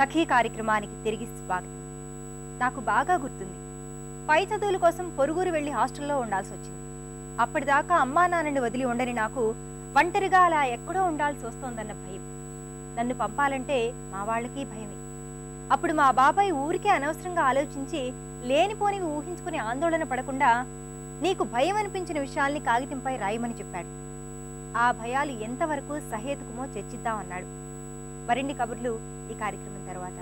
సఖీ కార్యక్రమానికి తిరిగి స్వాగతం. నాకు బాగా గుర్తుంది. పై చదువుల కోసం పొరుగురు వెళ్ళి హాస్టల్లో ఉండాల్సి వచ్చింది. అప్పటిదాకా అమ్మా నాన్నని వదిలి ఉండని నాకు ఒంటరిగా అలా ఎక్కడో ఉండాల్సి వస్తోందన్న భయం. నన్ను పంపాలంటే మా వాళ్ళకి భయమే. అప్పుడు మా బాబాయ్ ఊరికే అనవసరంగా ఆలోచించి లేనిపోనివి ఊహించుకుని ఆందోళన పడకుండా నీకు భయం అనిపించిన విషయాల్ని కాగితంపై రాయమని చెప్పాడు. ఆ భయాలు ఎంతవరకు సహేతుకమో చర్చిద్దామన్నాడు మరిన్ని కబుర్లు ఈ కార్యక్రమం తర్వాత.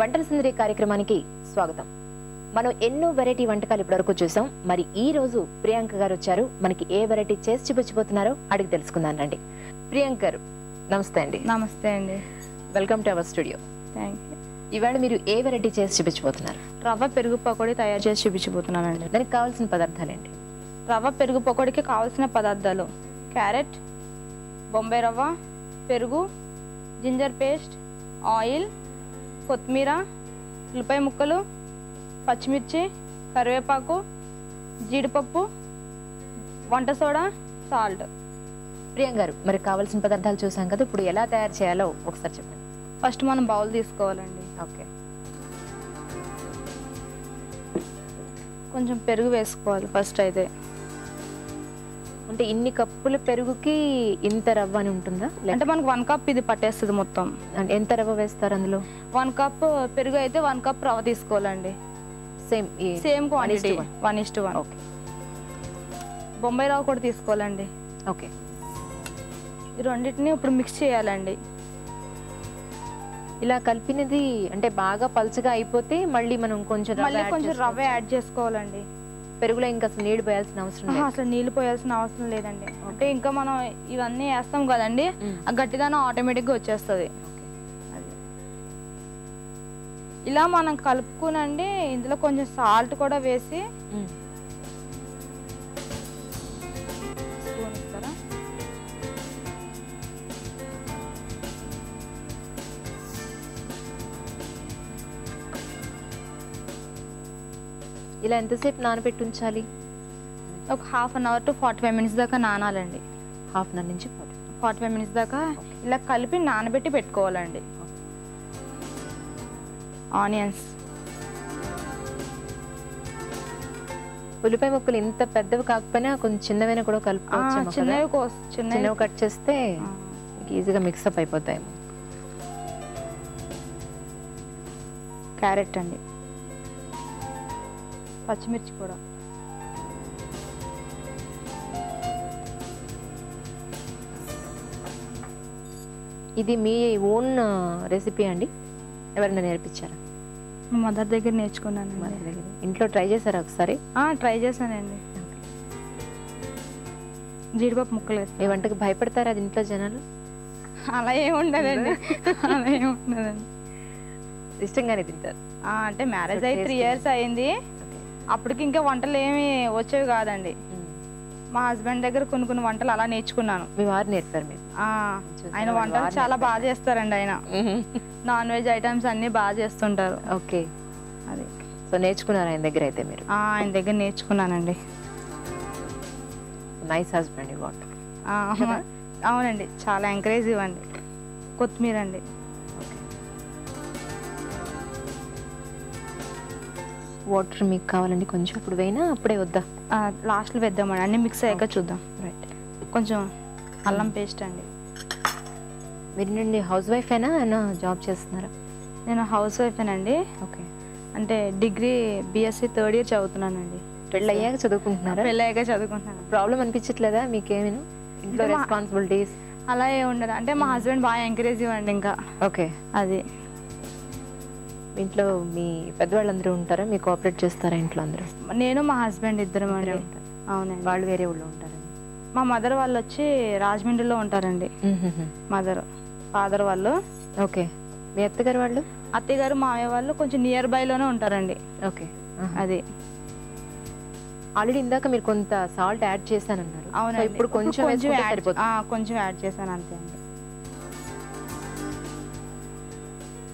వంటల సుందరి కార్యక్రమానికి స్వాగతం. మనం ఎన్నో వెరైటీ వంటకాలు ఇప్పటివరకు చూసాం. మరి ఈ రోజు ప్రియాంక గారు వచ్చారు. మనకి ఏ వెరైటీ చేసి చూపించబోతున్నారో అడిగి తెలుసుకుందాం రండి. ప్రియాంక గారు నమస్తే అండి. నమస్తే అండి. Welcome to our studio thank you ఇవాళ మీరు ఏ వెరైటీ చేసి చూపించబోతున్నారు? రవ్వ పెరుగు పకోడీ తయారు చేసి చూపించబోతున్నానండి. దానికి కావాల్సిన పదార్థాలేంటి రవ్వ పెరుగు పకోడీకి కావాల్సిన పదార్థాలు. క్యారెట్ బొంబాయి రవ్వ పెరుగు జింజర్ పేస్ట్ ఆయిల్ కొత్తిమీర ఉల్లిపాయ ముక్కలు పచ్చిమిర్చి కరివేపాకు జీడిపప్పు వంట సోడా సాల్ట్. ప్రియాంక గారు మరి కావాల్సిన పదార్థాలు చూసాం కదా ఇప్పుడు ఎలా తయారు చేయాలో ఒకసారి చెప్పండి. ఫస్ట్ మనం బౌల్ తీసుకోవాలండి. ఓకే. కొంచెం పెరుగు వేసుకోవాలి ఫస్ట్ అయితే. అంటే ఇన్ని కప్పుల పెరుగుకి ఇంత రవ్వ అని ఉంటుందా? అంటే మనకు వన్ కప్ ఇది పట్టేస్తుంది మొత్తం. అంటే ఎంత రవ్వ వేస్తారు అందులో? వన్ కప్ పెరుగు అయితే వన్ కప్ రవ్వ తీసుకోవాలండి. Same same quantity. One is to one okay Bombay రవ్వ కూడా తీసుకోవాలండి. ఓకే ఈ రెండింటిని ఇప్పుడు మిక్స్ చేయాలండి. ఇలా కలిపినది అంటే బాగా పల్చగా అయిపోతే మళ్ళీ మనం కొంచెం రవ్వ మళ్ళీ కొంచెం రవ్వ? యాడ్ చేసుకోవాలండి. పెరుగులో ఇంకా అసలు నీళ్ళు పోయాల్సిన అవసరం అసలు నీళ్ళు పోయాల్సిన అవసరం లేదండి. అంటే ఇంకా మనం ఇవన్నీ వేస్తాం కదండి. ఆ గట్టిదనం ఆటోమేటిక్గా వచ్చేస్తుంది. ఇలా మనం కలుపుకునండి ఇందులో కొంచెం సాల్ట్ కూడా వేసి ఇలా ఎంతసేపు నానబెట్టి ఉంచాలి? ఒక half an hour to forty five minutes దాకా నానాలండి. హాఫ్ అన్ అవర్ నుంచి. ఫార్టీ ఫైవ్ మినిట్స్ దాకా ఇలా కలిపి నానబెట్టి పెట్టుకోవాలండి. ఆనియన్స్ ఉల్లిపాయ ముక్కలు ఇంత పెద్దవి కాకపోయినా కొంచెం చిన్నవైనా కూడా కలుపుకోవచ్చు చిన్నవి చిన్నవి కట్ చేస్తే ఈజీగా మిక్సప్ అయిపోతాయి. క్యారెట్ అండి. పచ్చిమిర్చి కూడా. ఇది మీ ఓన్ రెసిపీ అండి. ఎవరైనా నేర్పించారా? మా మదర్ దగ్గర నేర్చుకున్నానండి మన దగ్గర. ఇంట్లో ట్రై చేశారా ఒకసారి? ట్రై చేశానండి. జీడిపప్పు ముక్కలు వేస్తాను. వంటకు భయపడతారా అది ఇంట్లో జనాలు? అలా ఏమి ఉండదండి. అలా ఏమి ఉండదండి. ఇష్టంగానే తింటారు. అంటే మ్యారేజ్ అయ్యి త్రీ. ఇయర్స్ అయింది. అప్పటికి ఇంకా వంటలు ఏమి వచ్చేవి కాదండి. మా హస్బెండ్ దగ్గర కొన్ని కొన్ని వంటలు అలా నేర్చుకున్నాను. మీ వారు నేర్పారు మీరు. ఆయన వంటలు చాలా. బాగా చేస్తారండి ఆయన. నాన్ వెజ్ ఐటమ్స్ అన్ని బాగా చేస్తుంటారు. ఓకే. అది. సో నేర్చుకున్నారు ఆయన దగ్గర అయితే మీరు? ఆయన దగ్గర నేర్చుకున్నానండి. నైస్ హస్బెండ్ వాట్ అవునండి. చాలా ఎంకరేజ్ ఇవ్వండి. కొత్తిమీర అండి. వాటర్ మీకు కావాలండి కొంచెం. ఇప్పుడు వేయినా అప్పుడే వద్దా? లాస్ట్లో వేద్దామండి అన్ని మిక్స్ అయ్యాక చూద్దాం. రైట్ కొంచెం అల్లం పేస్ట్ అండి. మీరు నుండి హౌస్ వైఫ్ అయినా అయినా జాబ్ చేస్తున్నారా? నేను హౌస్ వైఫేనండి ఓకే. అంటే డిగ్రీ బీఎస్సీ థర్డ్ ఇయర్ చదువుతున్నానండి. పెళ్ళి అయ్యాక చదువుకుంటున్నారా? పెళ్ళయ్యాక చదువుకుంటున్నాను. ప్రాబ్లం అనిపించట్లేదా మీకేమైనా? ఇంట్లో రెస్పాన్సిబిలిటీస్ అలా ఏ ఉండదు. అంటే మా హస్బెండ్ బాగా ఎంకరేజ్ ఇవ్వండి ఇంకా. ఓకే. అది. ఇంట్లో మీ పెద్దవాళ్ళందరూ ఉంటారా? మీ కోఆపరేట్ చేస్తారా ఇంట్లో అందరూ? నేను మా హస్బెండ్ ఇద్దరం అండి. ఉంటారు. అవునండి. వాళ్ళు వేరే ఊళ్ళో ఉంటారండి. మా మదర్ వాళ్ళు వచ్చి రాజమండ్రిలో ఉంటారండి. మదర్ ఫాదర్ వాళ్ళు. ఓకే. మీ అత్తగారు వాళ్ళు? అత్తయ్య గారు మామయ్య వాళ్ళు కొంచెం నియర్ బైలోనే ఉంటారండి. ఓకే. అది. ఆల్రెడీ ఇందాక మీరు కొంత సాల్ట్ యాడ్ చేశానన్నారు. సో అవునండి. ఇప్పుడు కొంచెం కొంచెం యాడ్ చేశాను అంతే అండి.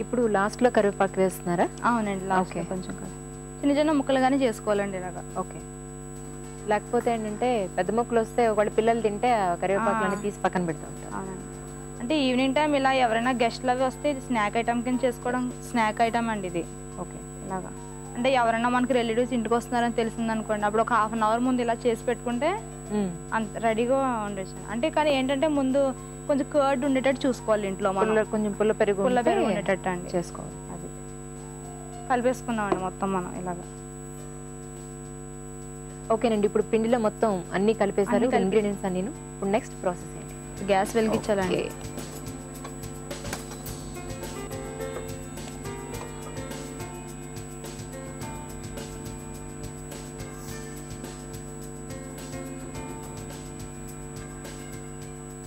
ఇప్పుడు లాస్ట్లో కరివేపాకు వేస్తున్నారా? అవునండి లాస్ట్ Okay. కొంచెం చిన్న చిన్న ముక్కలుగానే చేసుకోవాలండి ఇలాగా. ఓకే లేకపోతే ఏంటంటే పెద్ద మొక్కలు వస్తే ఒకళ్ళు పిల్లలు తింటే ఆ కరివేపాకులన్నీ ఆ. తీసి పక్కన పెడతా ఉంటారు. అంటే ఈవినింగ్ టైం ఇలా ఎవరైనా గెస్ట్లు అవి వస్తే ఇది స్నాక్ ఐటమ్ కింద చేసుకోవడం స్నాక్ ఐటమ్ అండి ఇది. ఓకే ఇలాగా. అంటే ఎవరైనా మనకి రిలేటివ్స్ ఇంటికి వస్తున్నారని తెలిసింది అనుకోండి అప్పుడు ఒక హాఫ్ అన్ అవర్ ముందు ఇలా చేసి పెట్టుకుంటే అంత రెడీగా ఉండొచ్చు. అంటే కానీ ఏంటంటే ముందు కొంచెం కర్డ్ ఉండేటట్టు చూసుకోవాలి ఇంట్లో మనం. కొంచెం పుల్ల పెరుగు పుల్ల పెరుగు ఉండేటట్టు అండి. చేసుకోవాలి అది. కలిపేసుకుందామండి మొత్తం మనం ఇలాగా. ఓకేనండి ఇప్పుడు పిండిలో మొత్తం అన్ని కలిపేశారు. అన్ని కలిపి- ఇంగ్రీడియంట్స్ అన్ని ఇప్పుడు నెక్స్ట్ ప్రాసెస్ ఏంటి? గ్యాస్ వెలిగించాలండి.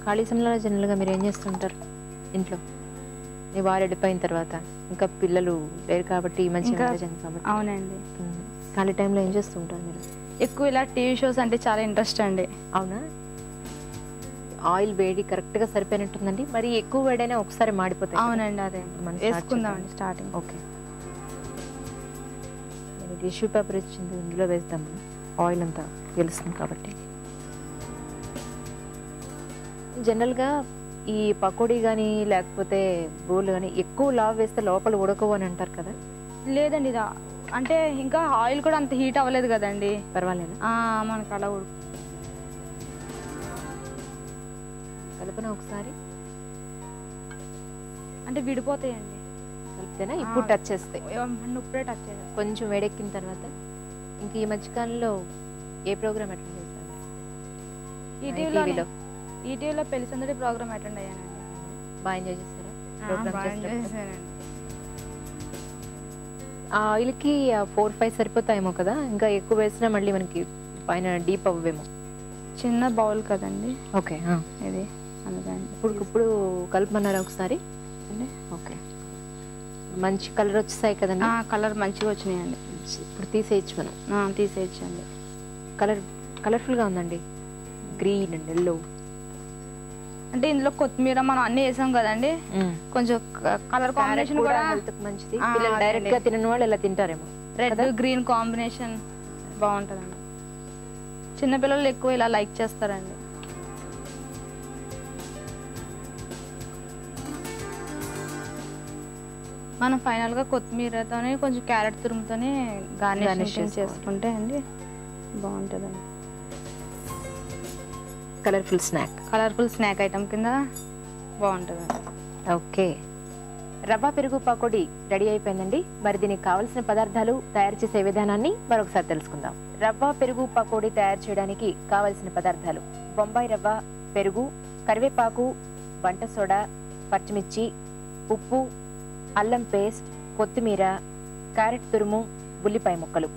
ఖాళీ సమయంలో జనరల్గా మీరు ఏం చేస్తుంటారు? ఇంట్లో. మీ వారు వెళ్ళిపోయిన తర్వాత. ఇంకా పిల్లలు లేరు కాబట్టి మంచి కాబట్టి. అవునండి. ఖాళీ టైంలో ఏం చేస్తుంటారు మీరు? ఎక్కువ ఇలా టీవీ షోస్ అంటే చాలా ఇంట్రెస్ట్ అండి. అవునా? ఆయిల్ వేడి కరెక్ట్గా సరిపోయినట్టుందండి? మరి ఎక్కువ వేడైనా ఒకసారి మాడిపోతాయి? అవునండి అదే. మనం వేసుకుందామండి. Starting okay. టిష్యూ పేపర్ ఇచ్చింది ఇందులో వేద్దాము. ఆయిల్ అంతా తెలుస్తుంది కాబట్టి. జనరల్గా ఈ పకోడీ కానీ లేకపోతే బోల్ కానీ ఎక్కువ లావ్ వేస్తే లోపల ఉడకవు అని అంటారు కదా? లేదండి ఇది అంటే ఇంకా ఆయిల్ కూడా అంత హీట్ అవ్వలేదు కదండి. పర్వాలేదా? మనకు అలా ఉడుకు కలుపున ఒకసారి. అంటే విడిపోతాయండి. కలిపితేనా? ఇప్పుడు. టచ్ చేస్తాయి ఇప్పుడే టచ్ చేసేస్తాం. కొంచెం వేడెక్కిన తర్వాత ఇంక ఈ మధ్యకాలంలో ఏ ప్రోగ్రామ్ అటెండ్ చేశారు ఈటీవీలో టీవీలో ఈటీవీలో పెళ్ళి సందడి ప్రోగ్రామ్ అటెండ్ అయ్యానండి. బాగా ఎంజాయ్ చేస్తారా? ఆయిల్కి ఫోర్ ఫైవ్ సరిపోతాయేమో కదా? ఇంకా ఎక్కువ వేసినా మళ్ళీ మనకి పైన డీప్ అవ్వేమో. చిన్న బౌల్ కదండి. ఓకే ఇది అందుకని. ఇప్పుడు ఇప్పుడు కలుపుమన్నారా ఒకసారి? అండి. ఓకే. మంచి కలర్ వచ్చేసాయి కదండి? కలర్ మంచిగా వచ్చినాయండి. ఇప్పుడు తీసేయచ్చు మనం. ఆ, తీసేయచ్చండి. కలర్ కలర్ఫుల్గా ఉందండి. Green and yellow. అంటే ఇందులో కొత్తిమీర మనం అన్ని వేసాం కదండి. కొంచెం కలర్ కాంబినేషన్ కూడా మంచిది. డైరెక్ట్గా. తినని వాళ్ళు ఇలా తింటారేమో. రెడ్? గ్రీన్ కాంబినేషన్ బాగుంటుందండి. చిన్నపిల్లలు ఎక్కువ ఇలా లైక్ చేస్తారండి. మనం ఫైనల్గా కొత్తిమీరతోనే కొంచెం క్యారెట్ తురుముతోనే గార్నిష్. చేసుకుంటే అండి బాగుంటుందండి. Colourful snack colourful snack item కింద బాగుంటుందండి ఓకే రవ్వ పెరుగు పకోడీ రెడీ అయిపోయిందండి. మరి దీనికి కావలసిన పదార్థాలు తయారు చేసే విధానాన్ని మరొకసారి తెలుసుకుందాం. రవ్వ పెరుగు పకోడీ తయారు చేయడానికి కావలసిన పదార్థాలు బొంబాయి రవ్వ పెరుగు కరివేపాకు వంట సోడా పచ్చిమిర్చి ఉప్పు అల్లం పేస్ట్ కొత్తిమీర క్యారెట్ తురుము ఉల్లిపాయ ముక్కలు.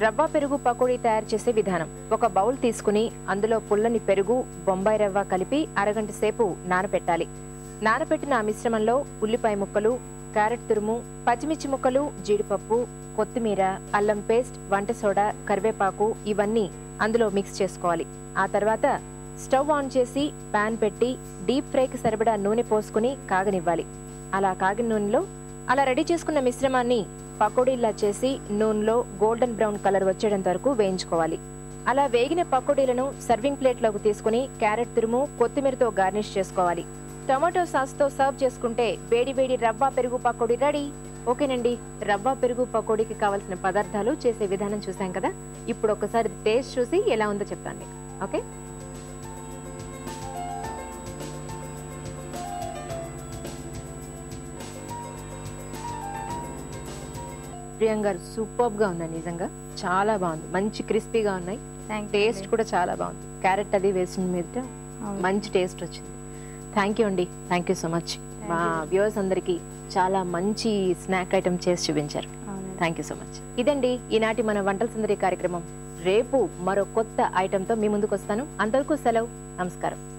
రవ్వ పెరుగు పకోడీ తయారు చేసే విధానం. ఒక బౌల్ తీసుకుని అందులో పుల్లని పెరుగు బొంబాయి రవ్వ కలిపి అరగంట సేపు నానబెట్టాలి నానబెట్టిన ఆ మిశ్రమంలో ఉల్లిపాయ ముక్కలు క్యారెట్ తురుము పచ్చిమిర్చి ముక్కలు జీడిపప్పు కొత్తిమీర అల్లం పేస్ట్ వంట సోడా కరివేపాకు ఇవన్నీ అందులో మిక్స్ చేసుకోవాలి. ఆ తర్వాత స్టవ్ ఆన్ చేసి పాన్ పెట్టి డీప్ ఫ్రైకి సరిపడా నూనె పోసుకుని కాగనివ్వాలి. అలా కాగిన నూనెలో అలా రెడీ చేసుకున్న మిశ్రమాన్ని పకోడీలా చేసి నూనెలో గోల్డెన్ బ్రౌన్ కలర్ వచ్చేంత వరకు వేయించుకోవాలి. అలా వేగిన పకోడీలను సర్వింగ్ ప్లేట్లోకి తీసుకుని క్యారెట్ తురుము కొత్తిమీరతో గార్నిష్ చేసుకోవాలి. టమాటో సాస్తో సర్వ్ చేసుకుంటే వేడి వేడి రవ్వ పెరుగు పకోడీ రెడీ. ఓకేనండి రవ్వ పెరుగు పకోడీకి కావాల్సిన పదార్థాలు చేసే విధానం చూసాం కదా? ఇప్పుడు ఒకసారి టేస్ట్ చూసి ఎలా ఉందో చెప్తాను మీకు. ఓకే? ప్రియాంక గారు సూపర్గా ఉందండి నిజంగా. చాలా బాగుంది. మంచి క్రిస్పీగా ఉన్నాయి. టేస్ట్ కూడా చాలా బాగుంది. క్యారెట్ అది వేసిన మీద మంచి టేస్ట్ వచ్చింది. థ్యాంక్ యూ అండి. థ్యాంక్ యూ సో మచ్ మా వ్యూవర్స్ అందరికి చాలా మంచి స్నాక్ ఐటమ్ చేసి చూపించారు. థ్యాంక్ యూ సో మచ్ ఇదండి ఈనాటి మన వంటల సుందరి కార్యక్రమం. రేపు మరో కొత్త ఐటమ్తో మీ ముందుకు వస్తాను అంతవరకు సెలవు. నమస్కారం.